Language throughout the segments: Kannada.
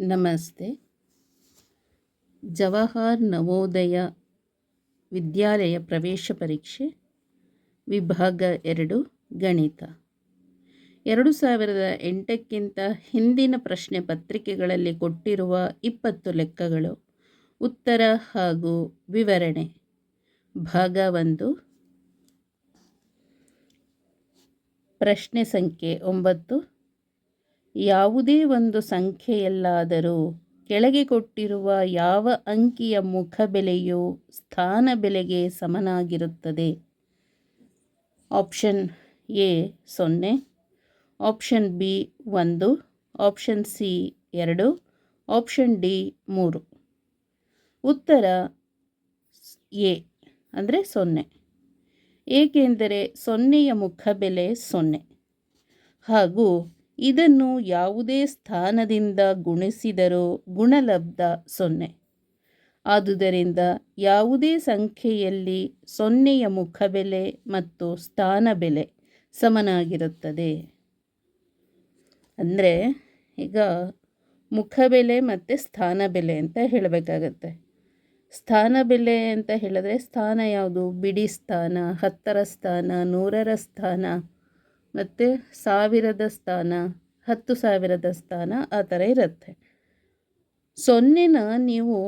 ನಮಸ್ತೆ. ಜವಾಹರ್ ನವೋದಯ ವಿದ್ಯಾಲಯ ಪ್ರವೇಶ ಪರೀಕ್ಷೆ, ವಿಭಾಗ ಎರಡು, ಗಣಿತ. ಎರಡು ಸಾವಿರದ ಎಂಟಕ್ಕಿಂತ ಹಿಂದಿನ ಪ್ರಶ್ನೆ ಪತ್ರಿಕೆಗಳಲ್ಲಿ ಕೊಟ್ಟಿರುವ ಇಪ್ಪತ್ತು ಲೆಕ್ಕಗಳು ಉತ್ತರ ಹಾಗೂ ವಿವರಣೆ. ಭಾಗ ಒಂದು. ಪ್ರಶ್ನೆ ಸಂಖ್ಯೆ ಒಂಬತ್ತು. ಯಾವುದೇ ಒಂದು ಸಂಖ್ಯೆಯಲ್ಲಾದರೂ ಕೆಳಗೆ ಕೊಟ್ಟಿರುವ ಯಾವ ಅಂಕಿಯ ಮುಖಬೆಲೆಯು ಸ್ಥಾನ ಬೆಲೆಗೆ ಸಮನಾಗಿರುತ್ತದೆ? ಆಪ್ಷನ್ ಎ ಸೊನ್ನೆ, ಆಪ್ಷನ್ ಬಿ ಒಂದು, ಆಪ್ಷನ್ ಸಿ ಎರಡು, ಆಪ್ಷನ್ ಡಿ ಮೂರು. ಉತ್ತರ ಎ ಅಂದರೆ ಸೊನ್ನೆ. ಏಕೆಂದರೆ ಸೊನ್ನೆಯ ಮುಖಬೆಲೆ ಸೊನ್ನೆ. ಹಾಗೂ ಇದನ್ನು ಯಾವುದೇ ಸ್ಥಾನದಿಂದ ಗುಣಿಸಿದರೂ ಗುಣಲಬ್ಧ ಸೊನ್ನೆ. ಆದುದರಿಂದ ಯಾವುದೇ ಸಂಖ್ಯೆಯಲ್ಲಿ ಸೊನ್ನೆಯ ಮುಖಬೆಲೆ ಮತ್ತು ಸ್ಥಾನ ಬೆಲೆ ಸಮನಾಗಿರುತ್ತದೆ. ಅಂದರೆ ಈಗ ಮುಖಬೆಲೆ ಮತ್ತು ಸ್ಥಾನ ಬೆಲೆ ಅಂತ ಹೇಳಬೇಕಾಗತ್ತೆ. ಸ್ಥಾನ ಬೆಲೆ ಅಂತ ಹೇಳಿದ್ರೆ ಸ್ಥಾನ ಯಾವುದು? ಬಿಡಿ ಸ್ಥಾನ, ಹತ್ತರ ಸ್ಥಾನ, ನೂರರ ಸ್ಥಾನ. ಮತ್ತು ಸಾವಿರದ ಸ್ಥಾನ, ಹತ್ತು ಸಾವಿರದ ಸ್ಥಾನ ಆ ಥರ ಇರುತ್ತೆ. ಸೊನ್ನೆನ ನೀವು,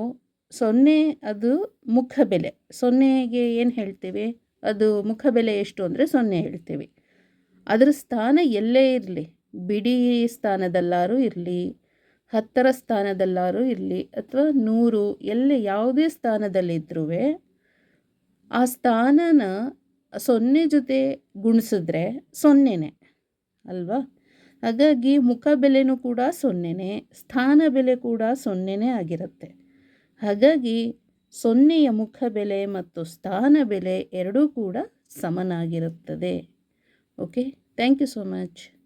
ಸೊನ್ನೆ ಅದು ಮುಖಬೆಲೆ ಸೊನ್ನೆಗೆ ಏನು ಹೇಳ್ತೀವಿ? ಅದು ಮುಖಬೆಲೆ ಎಷ್ಟು ಅಂದರೆ ಸೊನ್ನೆ ಹೇಳ್ತೀವಿ. ಅದರ ಸ್ಥಾನ ಎಲ್ಲೇ ಇರಲಿ. ಬಿಡಿ ಸ್ಥಾನದಲ್ಲಾರೂ ಇರಲಿ, ಹತ್ತರ ಸ್ಥಾನದಲ್ಲಾರೂ ಇರಲಿ, ಅಥವಾ ನೂರು, ಎಲ್ಲೇ ಯಾವುದೇ ಸ್ಥಾನದಲ್ಲಿದ್ದರೂ ಆ ಸ್ಥಾನನ ಸೊನ್ನೆ ಜೊತೆ ಗುಣಿಸಿದ್ರೆ ಸೊನ್ನೆನೇ, ಅಲ್ವಾ? ಹಾಗಾಗಿ ಮುಖ ಬೆಲೆನೂ ಕೂಡ ಸೊನ್ನೆನೇ, ಸ್ಥಾನ ಬೆಲೆ ಕೂಡ ಸೊನ್ನೆನೇ ಆಗಿರುತ್ತೆ. ಹಾಗಾಗಿ ಸೊನ್ನೆಯ ಮುಖ ಬೆಲೆ ಮತ್ತು ಸ್ಥಾನ ಬೆಲೆ ಎರಡೂ ಕೂಡ ಸಮನಾಗಿರುತ್ತದೆ. Okay thank you so much